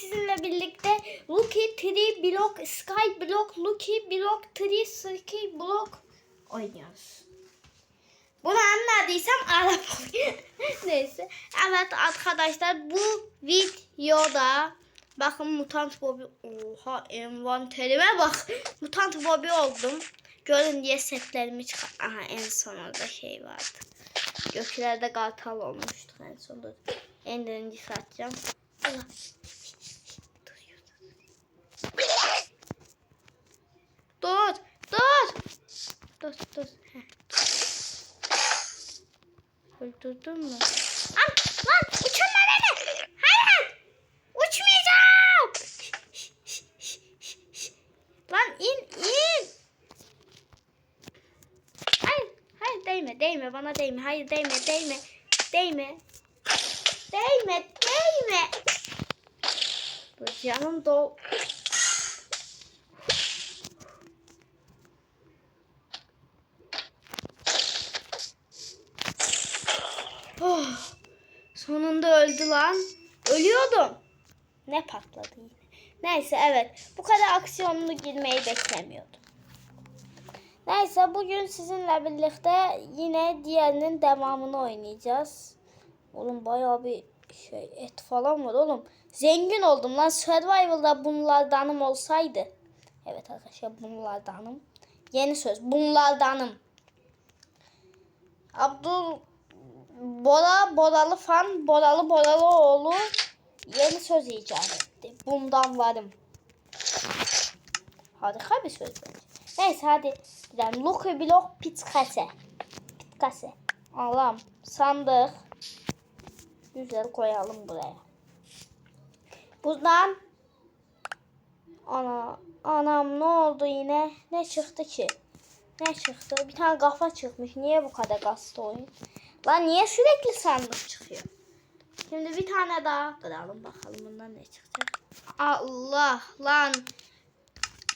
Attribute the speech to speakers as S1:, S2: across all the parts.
S1: sizinle birlikte Lucky Tree Block, Sky Block, Lucky Block, Tree Ski Block oynuyoruz. Bunu anladıysam Arap. Neyse. Evet arkadaşlar bu videoda bakın mutant Bobby oha envanterime bak. Mutant Bobby oldum. Görün diye setlerimi çıkar. Aha en son orada şey vardı. Göklerde kartal olmuştu en sonunda. En birinci satacağım. Dur, dur. Dur, dur. Öldürdün mü? Al, lan uçurma beni. Hayır. Uçmayacağım. Lan in, in. Hayır, hayır değme, değme bana değme. Hayır değme, değme. Değme. Değme, değme. Bu canım dol. Oh, sonunda öldü lan. Ölüyordum. Ne patladı yine. Neyse evet. Bu kadar aksiyonlu girmeyi beklemiyordum. Neyse bugün sizinle birlikte yine diğerinin devamını oynayacağız. Oğlum bayağı bir şey et falan var oğlum. Zengin oldum lan. Survival'da bunlardanım olsaydı. Evet arkadaşlar bunlardanım. Yeni söz bunlardanım. Abdul Bora Boralı fan Boralı Boralı oğlu yeni söz icat etti. Bundan varım. Harika bir söz. Neyse hadi gidelim. Lucky Block Pitkase. Pitkase. Allah'ım sandık. Güzel koyalım buraya. Buradan ana anam ne oldu yine? Ne çıktı ki? Ne çıktı? Bir tane kafa çıkmış. Niye bu kadar gazete oyun? Lan niye sürekli sandık çıkıyor? Şimdi bir tane daha kıralım bakalım bundan ne çıkacak. Allah lan.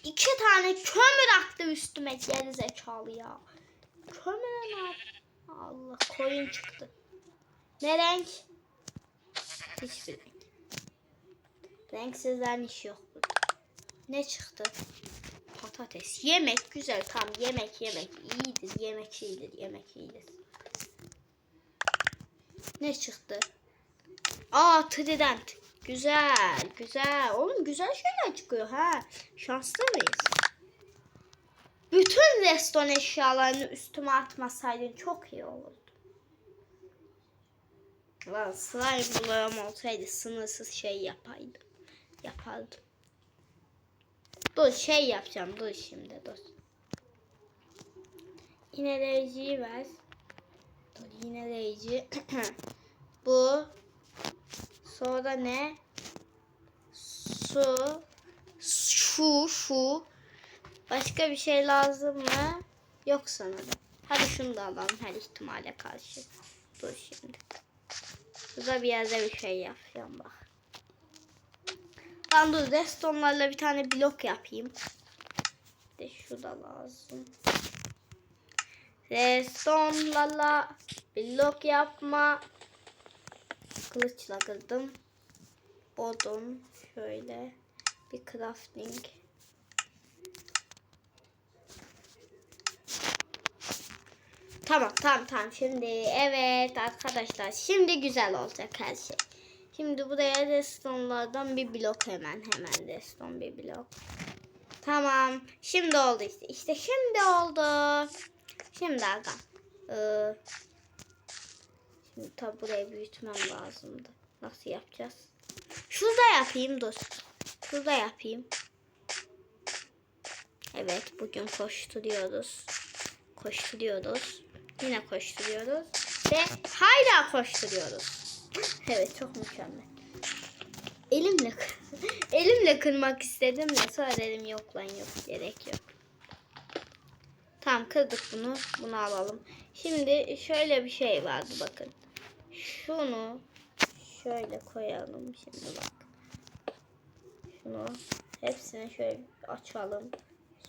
S1: İki tane kömür attı üstüme geri zekalı ya. Kömür ne Allah koyun çıktı. Ne renk? Hiçbir renk. Renksizden iş yok burada. Ne çıktı? Patates. Yemek güzel. Tam yemek yemek. iyidir. Yemek iyidir. Yemek iyidir. Ne çıktı? Aa trident. Güzel. Güzel. Oğlum güzel şeyler çıkıyor ha. Şanslı mıyız? Bütün reston eşyalarını üstüme atmasaydın çok iyi olurdu. Lan slime bularım olsaydı sınırsız şey yapaydım. Yapardım. Dur şey yapacağım. Dur şimdi dur. İğneleyiciyi ver. Dur iğneleyici. Bu. Sonra ne? Su. Şu şu. Başka bir şey lazım mı? Yok sanırım. Hadi şunu da alalım her ihtimale karşı. Dur şimdi. Burada bir yerde bir şey yapacağım bak. Ben dur restonlarla bir tane blok yapayım. De şu da lazım. Restonlarla blok yapma. Kılıçla kırdım. Odun şöyle bir crafting. Tamam tamam tamam şimdi evet arkadaşlar şimdi güzel olacak her şey. Şimdi buraya restonlardan bir blok hemen hemen reston bir blok. Tamam şimdi oldu işte işte şimdi oldu. Şimdi aga. Ee, şimdi tabi burayı büyütmem lazımdı. Nasıl yapacağız? Şurada yapayım dur. Şurada yapayım. Evet bugün koşturuyoruz. Koşturuyoruz. Yine koşturuyoruz. Ve hala koşturuyoruz. Evet çok mükemmel. Elimle elimle kırmak istedim de sonra dedim yok lan yok gerek yok. Tamam kırdık bunu. Bunu alalım. Şimdi şöyle bir şey vardı bakın. Şunu şöyle koyalım şimdi bak. Şunu hepsini şöyle açalım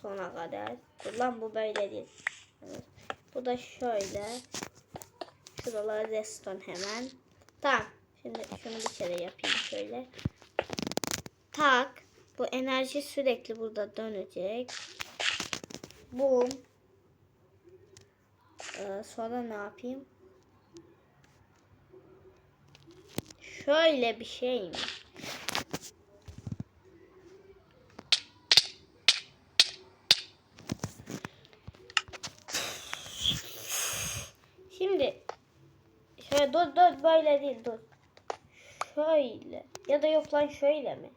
S1: sona kadar. Dur lan bu böyle değil. Evet. Bu da şöyle. Şuralara reston hemen. Tamam. Şimdi şunu bir kere yapayım şöyle. Tak. Bu enerji sürekli burada dönecek. Bum. Ee, sonra ne yapayım? Şöyle bir şey mi? Şimdi şöyle dur dur böyle değil dur. Şöyle ya da yok lan şöyle mi?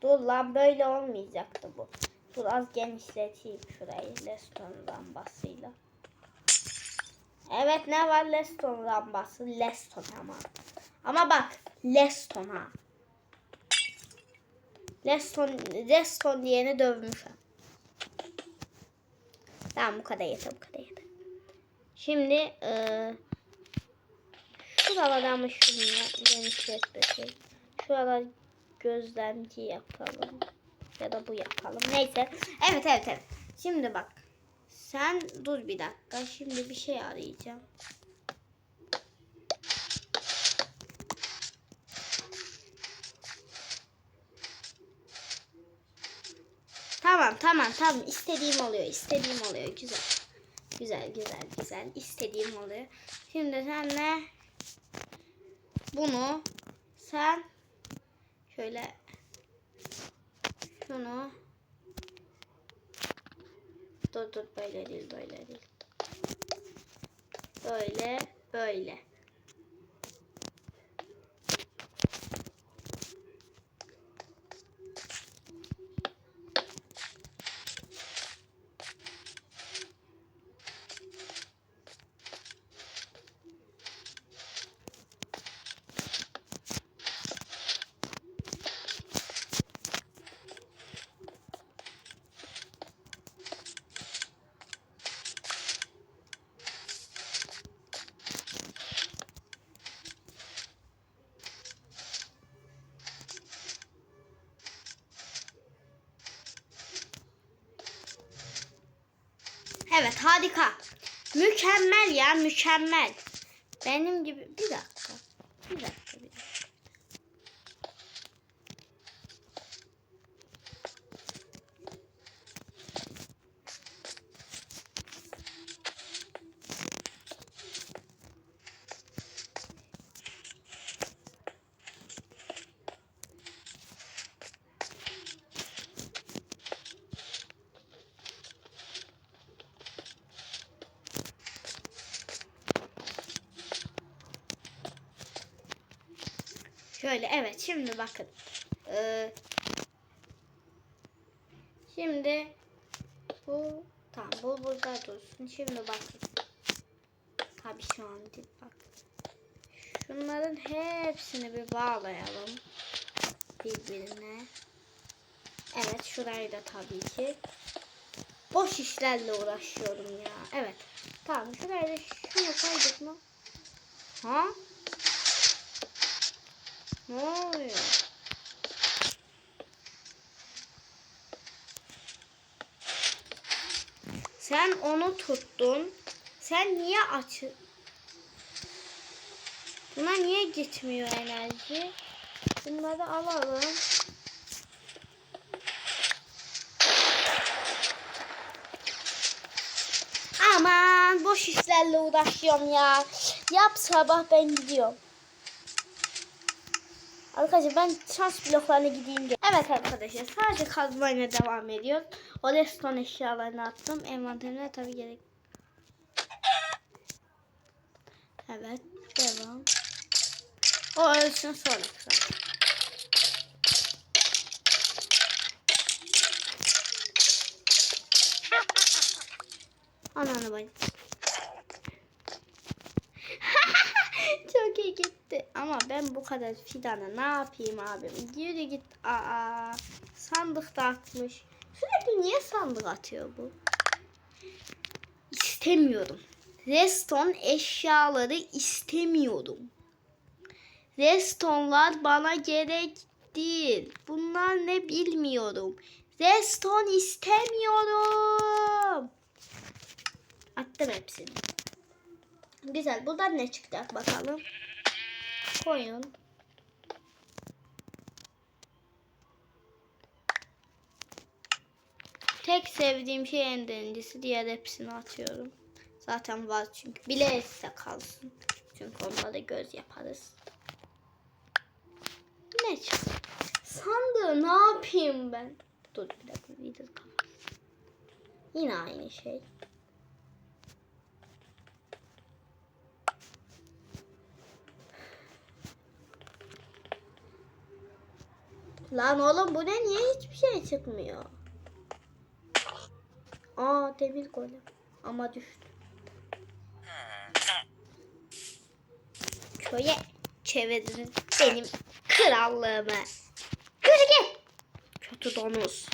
S1: Dur lan böyle olmayacaktı bu. Dur az genişleteyim şurayı Leston lambasıyla. Evet ne var Leston lambası? Leston ama. Ama bak Leston ha. Leston, Leston diyeni dövmüşüm. Tamam bu kadar yeter bu kadar yeter. Şimdi eee şuraları ama şununla genişletmesek. Şuralar gözlemci yapalım. Ya da bu yapalım. Neyse. Evet evet evet. Şimdi bak. Sen dur bir dakika. Şimdi bir şey arayacağım. Tamam tamam tamam. İstediğim oluyor. istediğim oluyor. Güzel. Güzel güzel güzel. İstediğim oluyor. Şimdi sen ne? Bunu sen şöyle şunu dur dur böyle değil böyle değil. Böyle böyle. Evet harika. Mükemmel ya mükemmel. Benim gibi bir dakika. Bir dakika. Bir dakika. Şöyle evet şimdi bakın. Ee, şimdi bu tamam bu burada dursun. Şimdi bakın. Tabii şu an değil bak. Şunların hepsini bir bağlayalım birbirine. Evet şurayı da tabii ki. Boş işlerle uğraşıyorum ya. Evet. Tamam şurayı da şunu koyduk mu? Ha? Ne oluyor? Sen onu tuttun. Sen niye açı? Buna niye gitmiyor enerji? Bunları alalım. Aman boş işlerle uğraşıyorum ya. Yap sabah ben gidiyorum. Arkadaşlar ben şans bloklarına gideyim. gel- Evet arkadaşlar sadece kazmayla devam ediyoruz. O reston eşyalarını attım. Envanterine tabii gerek. Evet devam. O ölsün sonra. Ananı bacım. Çok gitti. Ama ben bu kadar fidanı ne yapayım abim? Yürü git. Aa, sandık da atmış. Sürekli niye sandık atıyor bu? İstemiyorum. Reston eşyaları istemiyorum. Restonlar bana gerek değil. Bunlar ne bilmiyorum. Reston istemiyorum. Attım hepsini. Güzel. Buradan ne çıkacak bakalım koyun. Tek sevdiğim şey en derincisi. Diğer hepsini atıyorum. Zaten var çünkü. Bile etse kalsın. Çünkü onları göz yaparız. Ne çıktı? Sandığı ne yapayım ben? Dur bir dakika. Yine aynı şey. Lan oğlum bu ne? Niye hiçbir şey çıkmıyor? Aa demir golem. Ama düştü. Köye çevirdiniz benim krallığımı. Gel. Kötü domuz.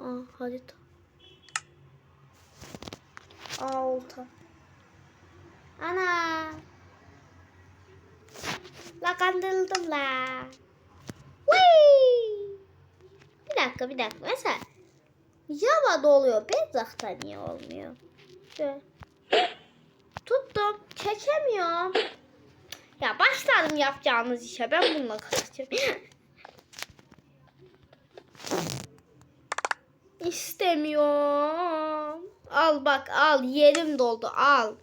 S1: Aa harita. Aa olta. Ana. La kandırıldım la. Whee! Bir dakika bir dakika. Mesela Java'da oluyor. Bedrock'ta niye olmuyor? Şöyle. Tuttum. Çekemiyorum. Ya başladım yapacağınız işe. Ben bununla kalacağım. İstemiyorum. Al bak al. Yerim doldu. Al.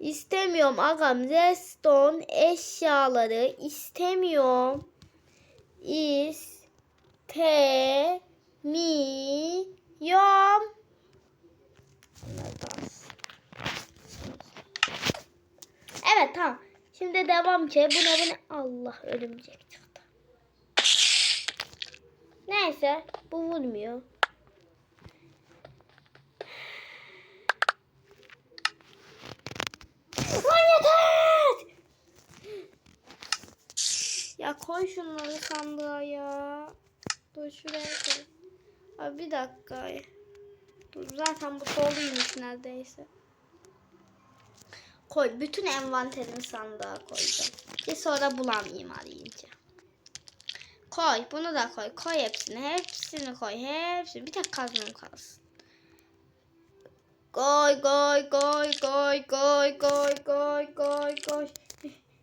S1: İstemiyorum agam. Reston eşyaları istemiyorum. İstemiyorum. Evet tamam. Şimdi devam ki. Bu ne bu ne? Allah örümcek çıktı. Neyse. Bu vurmuyor. Lan yeter! Ya koy şunları sandığa ya. Dur şuraya koy. Abi bir dakika. Dur zaten bu doluymuş neredeyse. Koy. Bütün envanterimi sandığa koyacağım. Bir sonra bulamayayım arayınca. Koy. Bunu da koy. Koy hepsini. Hepsini koy. Hepsini. Bir tek kazmam kalsın. Koy koy koy koy koy koy koy koy koy.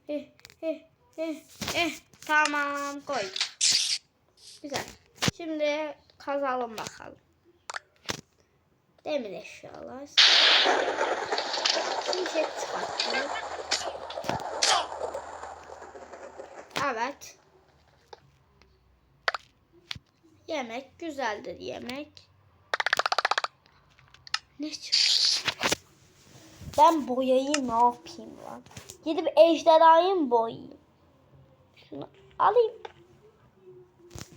S1: Eh, eh, eh, eh. Tamam koy. Güzel. Şimdi kazalım bakalım. Demir eşyalar. Şimşek çıkarttı. Evet. Yemek güzeldir yemek. Ne çıktı? Ben boyayı ne yapayım lan? Gidip ejderhayı mı boyayayım? Alayım.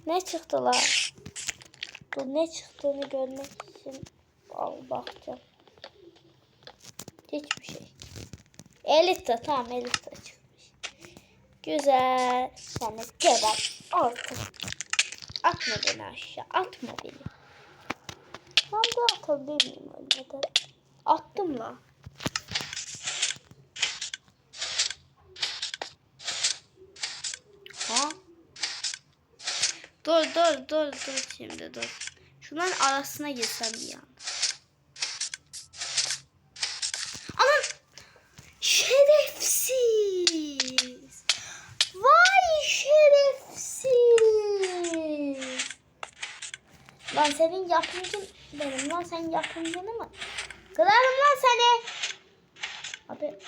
S1: Ne çıktı lan? Dur ne çıktığını görmek için al bakacağım. Hiçbir şey. Elita tamam Elita çıkmış. Güzel. Sana geber artık. Atma beni aşağı. Atma beni. Ben atabilir miyim ölmeden? Attım la. Ha? Dur dur dur dur şimdi dur. Şunların arasına girsem bir an. Aman! Şerefsiz! Vay şerefsiz! Lan senin yapımcın benim lan sen yapımcını mı? Kırarım lan seni. Abi.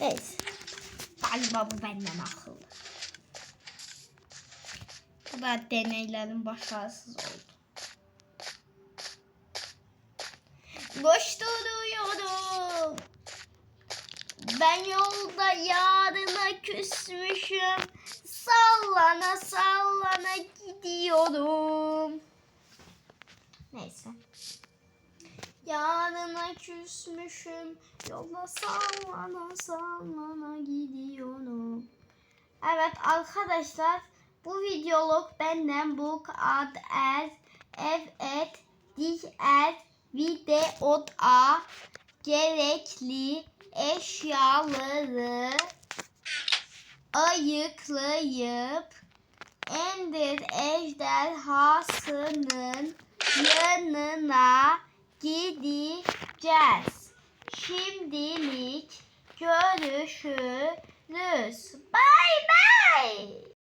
S1: Neyse. Galiba bu benden akıllı. Bu da deneylerin başarısız oldu. Boş duruyorum. Ben yolda yarına küsmüşüm. Sallana sallana gidiyorum. Neyse. Yarına küsmüşüm. Yolda sallana sallana gidiyorum. Evet arkadaşlar bu videoluk benden bu ad ez evet dich ez videoda gerekli eşyaları ayıklayıp Endir ejderhasının yanına gideceğiz. Şimdilik görüşürüz. Bay bay.